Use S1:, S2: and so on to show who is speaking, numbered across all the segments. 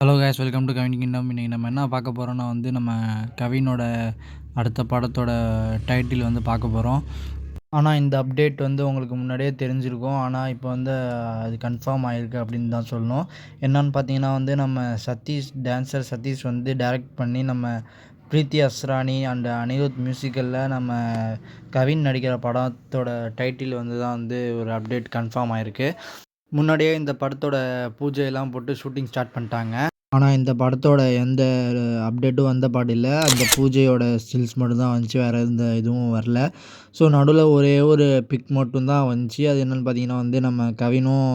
S1: Hello guys welcome to Kavin kingdom இன்றைக்கி நம்ம என்ன பார்க்க போகிறோம்னா வந்து நம்ம கவினோட அடுத்த படத்தோட டைட்டில் வந்து பார்க்க போகிறோம் ஆனால் இந்த அப்டேட் வந்து உங்களுக்கு முன்னாடியே தெரிஞ்சிருக்கும். ஆனால் இப்போ வந்து அது கன்ஃபார்ம் ஆகிருக்கு அப்படின்னு தான் சொல்லணும். என்னன்னு பார்த்தீங்கன்னா வந்து நம்ம சதீஷ் டான்ஸர் சதீஷ் வந்து டைரக்ட் பண்ணி நம்ம பிரீத்தி அஸ்ரானி அண்ட் அனிருத் மியூசிக்கலில் நம்ம கவின் நடிக்கிற படத்தோட டைட்டில் வந்து தான் வந்து ஒரு அப்டேட் கன்ஃபார்ம் ஆகிருக்கு முன்னாடியே இந்த படத்தோட பூஜையெல்லாம் போட்டு ஷூட்டிங் ஸ்டார்ட் பண்ணிட்டாங்க. ஆனால் இந்த படத்தோட எந்த அப்டேட்டும் வந்த பாடில்ல அந்த பூஜையோட ஸ்டில்ஸ் மட்டும்தான் வந்துச்சு. வேறு எந்த இதுவும் வரல. ஸோ நடுவில் ஒரே ஒரு பிக் மட்டும்தான் வந்துச்சு. அது என்னென்னு பார்த்தீங்கன்னா வந்து நம்ம கவினும்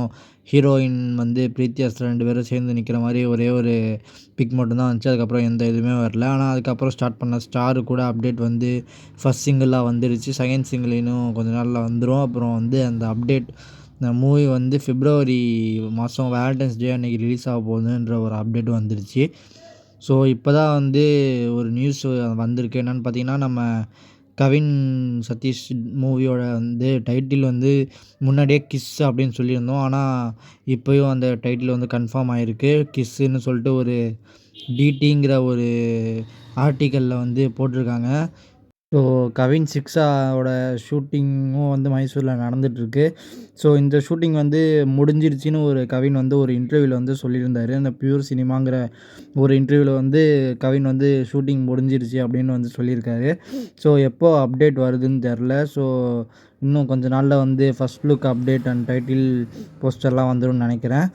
S1: ஹீரோயின் வந்து பிரீத்தி ரெண்டு பேரும் சேர்ந்து நிற்கிற மாதிரி ஒரே ஒரு பிக் மட்டும்தான் வந்துச்சு. அதுக்கப்புறம் எந்த இதுவுமே வரல. ஆனால் அதுக்கப்புறம் ஸ்டார்ட் பண்ண ஸ்டாரு கூட அப்டேட் வந்து ஃபஸ்ட் சிங்கிளாக வந்துருச்சு. செகண்ட் சிங்கிள் இன்னும் கொஞ்ச நாளில் வந்துடும் அப்புறம் வந்து அந்த அப்டேட் இந்த மூவி வந்து ஃபிப்ரவரி மாதம் வேலண்டைன்ஸ் டே அன்றைக்கி ரிலீஸ் ஆக போகுதுன்ற ஒரு அப்டேட் வந்துருச்சு. ஸோ இப்போ தான் வந்து ஒரு நியூஸ் வந்திருக்கு. என்னென்னு பார்த்தீங்கன்னா நம்ம கவின் சதீஷ் மூவியோட வந்து டைட்டில் வந்து முன்னாடியே கிஸ் அப்படின்னு சொல்லியிருந்தோம். ஆனால் இப்போயும் அந்த டைட்டில் வந்து கன்ஃபார்ம் ஆகிருக்கு கிஸ்ஸுன்னு சொல்லிட்டு ஒரு டிடிங்கிற ஒரு ஆர்டிக்கலில் வந்து போட்டிருக்காங்க. ஸோ கவின் சிக்ஸாவோட ஷூட்டிங்கும் வந்து மைசூரில் நடந்துகிட்ருக்கு ஸோ இந்த ஷூட்டிங் வந்து முடிஞ்சிருச்சின்னு ஒரு கவின் வந்து ஒரு இன்டர்வியூவில் வந்து சொல்லியிருந்தார். அந்த பியூர் சினிமாங்கிற ஒரு இன்டர்வியூவில் வந்து கவின் வந்து ஷூட்டிங் முடிஞ்சிருச்சு அப்படின்னு வந்து சொல்லியிருக்காரு. ஸோ எப்போ அப்டேட் வருதுன்னு தெரில. ஸோ இன்னும் கொஞ்ச நாளில் வந்து first look update and title போஸ்டர்லாம் வந்துடும் நினைக்கிறேன்.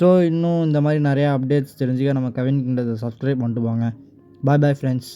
S1: ஸோ இன்னும் இந்த மாதிரி நிறையா அப்டேட்ஸ் தெரிஞ்சுக்க நம்ம கவின் கிண்டதை சப்ஸ்கிரைப் பண்ணிட்டு போங்க. பாய் பாய் ஃப்ரெண்ட்ஸ்